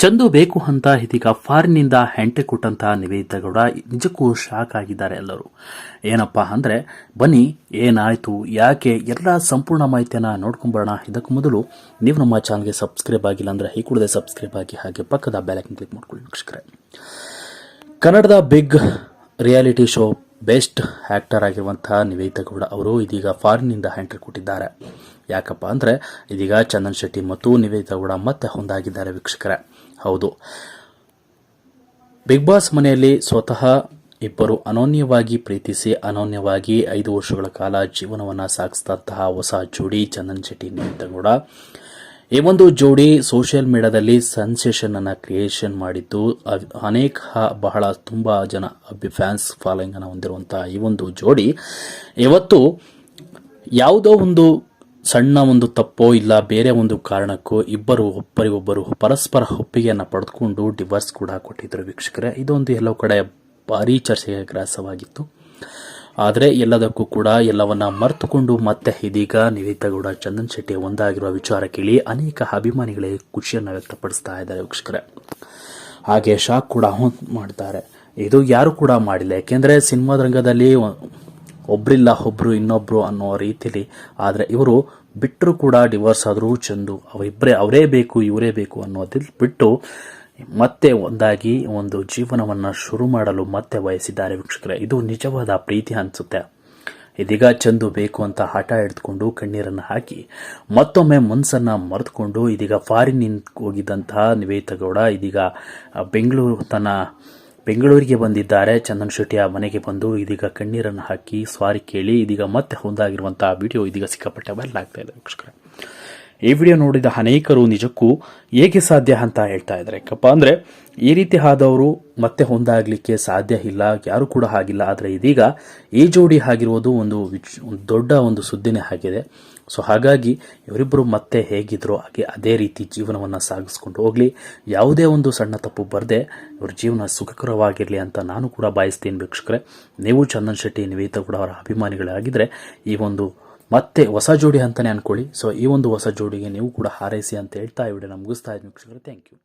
ಚಂದು ಬೇಕು ಅಂತ ಇದೀಗ ಫಾರಿನಿಂದ ಹೆಂಟೆ ಕೊಟ್ಟಂತಹ ನಿವೇದಿತ ಗೌಡ ನಿಜಕ್ಕೂ ಶಾಕ್ ಆಗಿದ್ದಾರೆ ಎಲ್ಲರೂ. ಏನಪ್ಪಾ ಅಂದ್ರೆ, ಬನ್ನಿ, ಏನಾಯ್ತು, ಯಾಕೆ ಎಲ್ಲ ಸಂಪೂರ್ಣ ಮಾಹಿತಿಯನ್ನ ನೋಡ್ಕೊಂಬರೋಣ. ಇದಕ್ಕೂ ಮೊದಲು ನೀವು ನಮ್ಮ ಚಾನಲ್ಗೆ ಸಬ್ಸ್ಕ್ರೈಬ್ ಆಗಿಲ್ಲ ಅಂದ್ರೆ ಈ ಸಬ್ಸ್ಕ್ರೈಬ್ ಆಗಿ ಹಾಗೆ ಪಕ್ಕದ ಬೆಲೈಕನ್ ಕ್ಲಿಕ್ ಮಾಡ್ಕೊಳ್ಳಿ ವೀಕ್ಷಕರೇ. ಕನ್ನಡದ big reality show best actor ಆಗಿರುವಂತಹ ನಿವೇದಿತ ಗೌಡ ಅವರು ಇದೀಗ ಫಾರಿನಿಂದ ಎಂಟ್ರಿ ಕೊಟ್ಟಿದ್ದಾರೆ. ಯಾಕಪ್ಪ ಅಂದರೆ, ಇದೀಗ ಚಂದನ್ ಶೆಟ್ಟಿ ಮತ್ತು ನಿವೇದಿತ ಗೌಡ ಮತ್ತೆ ಹೊಂದಾಗಿದ್ದಾರೆ ವೀಕ್ಷಕರೇ. ಹೌದು. ಬಿಗ್ ಬಾಸ್ ಮನೆಯಲ್ಲಿ ಸ್ವತಃ ಇಬ್ಬರು ಅನೋನ್ಯವಾಗಿ ಪ್ರೀತಿಸಿ, ಅನೋನ್ಯವಾಗಿ ಐದು ವರ್ಷಗಳ ಕಾಲ ಜೀವನವನ್ನು ಸಾಗಿಸಿದಂತಹ ಹೊಸ ಜೋಡಿ ಚಂದನ್ ಶೆಟ್ಟಿ ನಿವೇದಿತ ಗೌಡ ಈ ಒಂದು ಜೋಡಿ ಸೋಷಿಯಲ್ ಮೀಡಿಯಾದಲ್ಲಿ ಸೆನ್ಸೇಷನ್ ಅನ್ನು ಕ್ರಿಯೇಷನ್ ಮಾಡಿದ್ದು ಅನೇಕ ಬಹಳ ತುಂಬ ಜನ ಫ್ಯಾನ್ಸ್ ಫಾಲೋಯಿಂಗ್ ಅನ್ನು ಹೊಂದಿರುವಂತಹ ಈ ಒಂದು ಜೋಡಿ. ಇವತ್ತು ಯಾವುದೋ ಒಂದು ಸಣ್ಣ ಒಂದು ತಪ್ಪೋ ಇಲ್ಲ, ಬೇರೆ ಒಂದು ಕಾರಣಕ್ಕೂ ಇಬ್ಬರು ಒಬ್ಬರಿಗೊಬ್ಬರು ಪರಸ್ಪರ ಒಪ್ಪಿಗೆಯನ್ನು ಪಡೆದುಕೊಂಡು ಡಿವರ್ಸ್ ಕೂಡ ಕೊಟ್ಟಿದ್ದರು ವೀಕ್ಷಕರೇ. ಇದೊಂದು ಎಲ್ಲೋ ಕಡೆ ಭಾರಿ ಚರ್ಚೆಗೆ ಗ್ರಾಸವಾಗಿತ್ತು ಆದರೆ ಎಲ್ಲದಕ್ಕೂ ಕೂಡ ಎಲ್ಲವನ್ನ ಮರೆತುಕೊಂಡು ಮತ್ತೆ ಇದೀಗ ನಿವೇದಿತ ಗೌಡ, ಚಂದನ್ ಶೆಟ್ಟಿ ಒಂದಾಗಿರುವ ವಿಚಾರ ಕೇಳಿ ಅನೇಕ ಅಭಿಮಾನಿಗಳಿಗೆ ಖುಷಿಯನ್ನು ವ್ಯಕ್ತಪಡಿಸ್ತಾ ಇದ್ದಾರೆ ವೀಕ್ಷಕರೇ. ಹಾಗೆ ಶಾಕ್ ಕೂಡ ಮಾಡ್ತಾರೆ. ಇದು ಯಾರು ಕೂಡ ಮಾಡಿಲ್ಲ. ಯಾಕೆಂದ್ರೆ ಸಿನಿಮಾ ರಂಗದಲ್ಲಿ ಒ- ಒಬ್ರಿಲ್ಲ ಒಬ್ರು ಇನ್ನೊಬ್ರು ಅನ್ನೋ ರೀತಿಲಿ. ಆದರೆ ಇವರು ಬಿಟ್ಟರು ಕೂಡ ಡಿವೋರ್ಸ್ ಆದರೂ ಚಂದು ಅವರಿಬ್ಬರೇ ಅವರೇ ಬೇಕು, ಇವರೇ ಬೇಕು ಅನ್ನೋದಿಲ್ ಬಿಟ್ಟು ಮತ್ತೆ ಒಂದಾಗಿ ಒಂದು ಜೀವನವನ್ನ ಶುರು ಮಾಡಲು ಮತ್ತೆ ಬಯಸಿದ್ದಾರೆ ವೀಕ್ಷಕರೇ. ಇದು ನಿಜವಾದ ಪ್ರೀತಿ ಅನ್ಸುತ್ತೆ. ಇದೀಗ ಚಂದು ಬೇಕು ಅಂತ ಹಠ ಹಿಡಿದುಕೊಂಡು ಕಣ್ಣೀರನ್ನು ಹಾಕಿ ಮತ್ತೊಮ್ಮೆ ಮನಸ್ಸನ್ನ ಮರೆತುಕೊಂಡು ಇದೀಗ ಫಾರಿನ್ ಹೋಗಿದ್ದಂತಹ ನಿವೇದಿತ ಗೌಡ, ಇದೀಗ ಬೆಂಗಳೂರು ತನ್ನ ಬೆಂಗಳೂರಿಗೆ ಬಂದಿದ್ದಾರೆ. ಚಂದನ್ ಶೆಟ್ಟಿ ಆ ಮನೆಗೆ ಬಂದು ಇದೀಗ ಕಣ್ಣೀರನ್ನು ಹಾಕಿ ಸ್ವಾರಿ ಕೇಳಿ ಇದೀಗ ಮತ್ತೆ ಹೊಂದಾಗಿರುವಂತಹ ವಿಡಿಯೋ ಇದೀಗ ಸಿಕ್ಕಾಪಟ್ಟೆ ವೈರಲ್ ಆಗ್ತಾ ಇದೆ ಈ ವಿಡಿಯೋ ನೋಡಿದ ಅನೇಕರು ನಿಜಕ್ಕೂ ಹೇಗೆ ಸಾಧ್ಯ ಅಂತ ಹೇಳ್ತಾ ಇದ್ದಾರೆ. ಯಾಕಪ್ಪ ಅಂದ್ರೆ ಈ ರೀತಿ ಆದವರು ಮತ್ತೆ ಹೊಂದಾಗ್ಲಿಕ್ಕೆ ಸಾಧ್ಯ ಇಲ್ಲ, ಯಾರು ಕೂಡ ಆಗಿಲ್ಲ ಆದರೆ ಇದೀಗ ಈ ಜೋಡಿ ಆಗಿರುವುದು ಒಂದು ದೊಡ್ಡ ಒಂದು ಸುದ್ದಿನೇ ಆಗಿದೆ. ಸೊ ಹಾಗಾಗಿ ಇವರಿಬ್ಬರು ಮತ್ತೆ ಹೇಗಿದ್ರು ಹಾಗೆ ಅದೇ ರೀತಿ ಜೀವನವನ್ನು ಸಾಗಿಸ್ಕೊಂಡು ಹೋಗಲಿ. ಯಾವುದೇ ಒಂದು ಸಣ್ಣ ತಪ್ಪು ಬರದೆ ಇವ್ರ ಜೀವನ ಸುಖಕರವಾಗಿರಲಿ ಅಂತ ನಾನು ಕೂಡ ಬಯಸ್ತೀನಿ ವೀಕ್ಷಕರೇ. ನೀವು ಚಂದನ್ ಶೆಟ್ಟಿ ನಿವೇದ ಕೂಡ ಅವರ ಅಭಿಮಾನಿಗಳಾಗಿದ್ದರೆ ಈ ಒಂದು ಮತ್ತೆ ಹೊಸ ಜೋಡಿ ಅಂತಲೇ ಅನ್ಕೊಳ್ಳಿ. ಸೊ ಈ ಒಂದು ಹೊಸ ಜೋಡಿಗೆ ನೀವು ಕೂಡ ಹಾರೈಸಿ ಅಂತ ಹೇಳ್ತಾ ಈ ವಿಡಿಯೋನ ಮುಗಿಸ್ತಾ ಇದ್ದೀನಿ ವೀಕ್ಷಕರೇ. Thank you